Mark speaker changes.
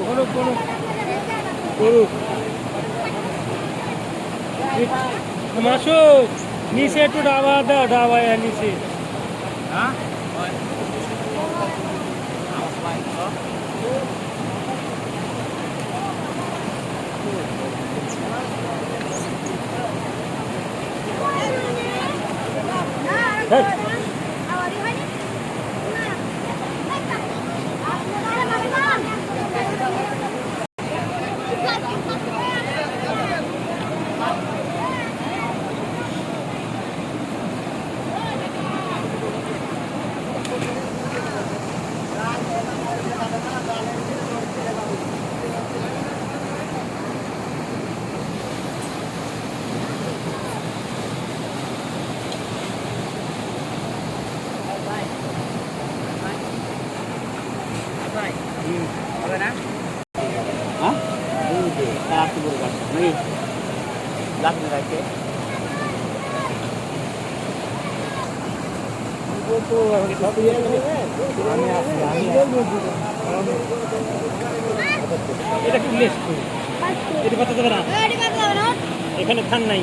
Speaker 1: করুক করুক করুক মাসুক নিচে একটু ডাবা দাও ডাবায় নিচে
Speaker 2: হ্যাঁ রাখতে বলে গাছটা নাকি গাছ রাখতে
Speaker 1: এটা কি লেস? এটা কথা না? এখানে খান নাই।